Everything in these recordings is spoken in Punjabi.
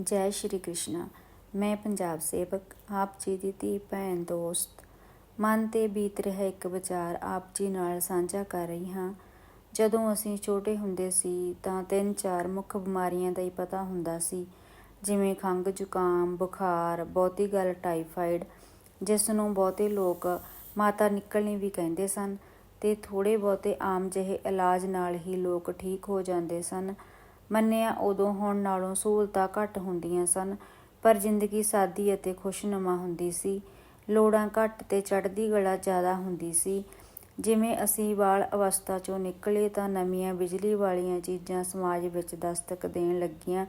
ਜੈ ਸ਼੍ਰੀ ਕ੍ਰਿਸ਼ਨਾ। ਮੈਂ ਪੰਜਾਬ ਸੇਵਕ, ਆਪ ਜੀ ਦੀ ਧੀ, ਭੈਣ, ਦੋਸਤ। ਮਨ ਤੇ ਬੀਤ ਰਿਹਾ ਇੱਕ ਵਿਚਾਰ ਆਪ ਜੀ ਨਾਲ ਸਾਂਝਾ ਕਰ ਰਹੀ ਹਾਂ। ਜਦੋਂ ਅਸੀਂ ਛੋਟੇ ਹੁੰਦੇ ਸੀ, ਤਾਂ ਤਿੰਨ ਚਾਰ ਮੁੱਖ ਬਿਮਾਰੀਆਂ ਦਾ ਹੀ ਪਤਾ ਹੁੰਦਾ ਸੀ। ਜਿਵੇਂ ਖੰਘ, ਜ਼ੁਕਾਮ, ਬੁਖਾਰ, ਬਹੁਤੀ ਗੱਲ ਟਾਈਫਾਈਡ ਜਿਸ ਨੂੰ ਬਹੁਤੇ ਲੋਕ ਮਾਤਾ ਨਿਕਲਣੀ ਵੀ ਕਹਿੰਦੇ ਸਨ ਤੇ ਥੋੜੇ ਬਹੁਤੇ ਆਮ ਜਿਹੇ ਇਲਾਜ ਨਾਲ ਹੀ ਲੋਕ ਠੀਕ ਹੋ ਜਾਂਦੇ ਸਨ। ਮੰਨਿਆ ਉਦੋਂ ਹੁਣ ਨਾਲੋਂ ਸਹੂਲਤਾਂ ਘੱਟ ਹੁੰਦੀਆਂ ਸਨ, ਪਰ ਜ਼ਿੰਦਗੀ ਸਾਦੀ ਅਤੇ ਖੁਸ਼ਨੁਮਾ ਹੁੰਦੀ ਸੀ। ਲੋੜਾਂ ਘੱਟ ਤੇ ਚੜ੍ਹਦੀ ਗਲਾ ਜ਼ਿਆਦਾ ਹੁੰਦੀ ਸੀ। ਜਿਵੇਂ ਅਸੀਂ ਬਾਲ ਅਵਸਥਾ ਚੋਂ ਨਿਕਲੇ ਤਾਂ ਨਵੀਆਂ ਬਿਜਲੀ ਵਾਲੀਆਂ ਚੀਜ਼ਾਂ ਸਮਾਜ ਵਿੱਚ ਦਸਤਕ ਦੇਣ ਲੱਗੀਆਂ,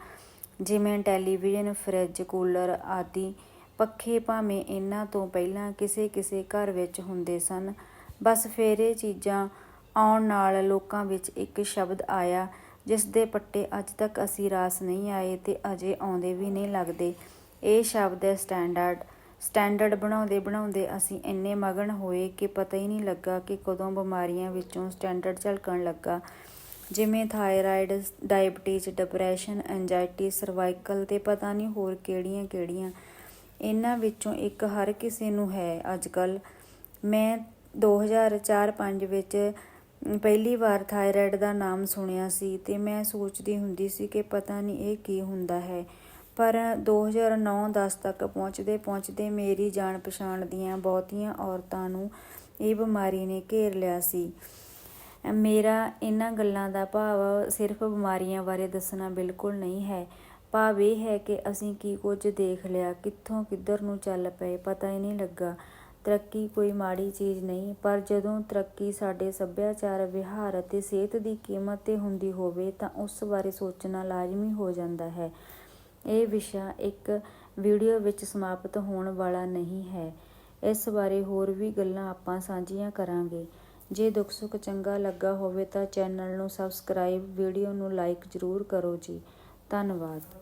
ਜਿਵੇਂ ਟੈਲੀਵਿਜ਼ਨ, ਫਰਿੱਜ, ਕੂਲਰ ਆਦਿ। ਪੱਖੇ ਭਾਵੇਂ ਇਹਨਾਂ ਤੋਂ ਪਹਿਲਾਂ ਕਿਸੇ ਕਿਸੇ ਘਰ ਵਿੱਚ ਹੁੰਦੇ ਸਨ, ਬਸ ਫਿਰ ਇਹ ਚੀਜ਼ਾਂ ਆਉਣ ਨਾਲ ਲੋਕਾਂ ਵਿੱਚ ਇੱਕ ਸ਼ਬਦ ਆਇਆ ਜਿਸ ਦੇ ਪੱਟੇ ਅੱਜ ਤੱਕ ਅਸੀਂ ਰਾਸ ਨਹੀਂ ਆਏ ਤੇ ਅਜੇ ਆਉਂਦੇ ਵੀ ਨਹੀਂ ਲੱਗਦੇ। ਇਹ ਸ਼ਬਦ ਹੈ ਸਟੈਂਡਰਡ। ਸਟੈਂਡਰਡ ਬਣਾਉਂਦੇ ਬਣਾਉਂਦੇ ਅਸੀਂ ਇੰਨੇ ਮਗਨ ਹੋਏ ਕਿ ਪਤਾ ਹੀ ਨਹੀਂ ਲੱਗਾ ਕਿ ਕਦੋਂ ਬਿਮਾਰੀਆਂ ਵਿੱਚੋਂ ਸਟੈਂਡਰਡ ਝਲਕਣ ਲੱਗਾ। ਜਿਵੇਂ thyroid, diabetes, depression, anxiety, cervical ਤੇ ਪਤਾ ਨਹੀਂ ਹੋਰ ਕਿਹੜੀਆਂ ਕਿਹੜੀਆਂ। ਇਹਨਾਂ ਵਿੱਚੋਂ ਇੱਕ ਹਰ ਕਿਸੇ ਨੂੰ ਹੈ ਅੱਜਕੱਲ ਮੈਂ 2004-5 ਵਿੱਚ ਪਹਿਲੀ ਵਾਰ ਥਾਇਰਾਇਡ ਦਾ ਨਾਮ ਸੁਣਿਆ ਸੀ ਤੇ ਮੈਂ ਸੋਚਦੀ ਹੁੰਦੀ ਸੀ ਕਿ ਪਤਾ ਨਹੀਂ ਇਹ ਕੀ ਹੁੰਦਾ ਹੈ। ਪਰ 2009-10 ਤੱਕ ਪਹੁੰਚਦੇ ਪਹੁੰਚਦੇ ਮੇਰੀ ਜਾਣ ਪਛਾਣ ਦੀਆਂ ਬਹੁਤੀਆਂ ਔਰਤਾਂ ਨੂੰ ਇਹ ਬਿਮਾਰੀ ਨੇ ਘੇਰ ਲਿਆ ਸੀ। ਮੇਰਾ ਇਹਨਾਂ ਗੱਲਾਂ ਦਾ ਭਾਵ ਸਿਰਫ ਬਿਮਾਰੀਆਂ ਬਾਰੇ ਦੱਸਣਾ ਬਿਲਕੁਲ ਨਹੀਂ ਹੈ। ਭਾਵ ਇਹ ਹੈ ਕਿ ਅਸੀਂ ਕੀ ਕੁਝ ਦੇਖ ਲਿਆ, ਕਿੱਥੋਂ ਕਿੱਧਰ ਨੂੰ ਚੱਲ ਪਏ, ਪਤਾ ਹੀ ਨਹੀਂ ਲੱਗਾ। ਤਰੱਕੀ ਕੋਈ ਮਾੜੀ ਚੀਜ਼ ਨਹੀਂ, ਪਰ ਜਦੋਂ ਤਰੱਕੀ ਸਾਡੇ ਸੱਭਿਆਚਾਰ, ਵਿਹਾਰ ਅਤੇ ਸਿਹਤ ਦੀ ਕੀਮਤ ਤੇ ਹੁੰਦੀ ਹੋਵੇ ਤਾਂ ਉਸ ਬਾਰੇ ਸੋਚਣਾ ਲਾਜ਼ਮੀ ਹੋ ਜਾਂਦਾ ਹੈ। ਇਹ ਵਿਸ਼ਾ ਇੱਕ ਵੀਡੀਓ ਵਿੱਚ ਸਮਾਪਤ ਹੋਣ ਵਾਲਾ ਨਹੀਂ ਹੈ। ਇਸ ਬਾਰੇ ਹੋਰ ਵੀ ਗੱਲਾਂ ਆਪਾਂ ਸਾਂਝੀਆਂ ਕਰਾਂਗੇ। ਜੇ ਦੁੱਖ ਸੁੱਖ ਚੰਗਾ ਲੱਗਾ ਹੋਵੇ ਤਾਂ ਚੈਨਲ ਨੂੰ ਸਬਸਕ੍ਰਾਈਬ, ਵੀਡੀਓ ਨੂੰ ਲਾਈਕ ਜ਼ਰੂਰ ਕਰੋ ਜੀ। ਧੰਨਵਾਦ।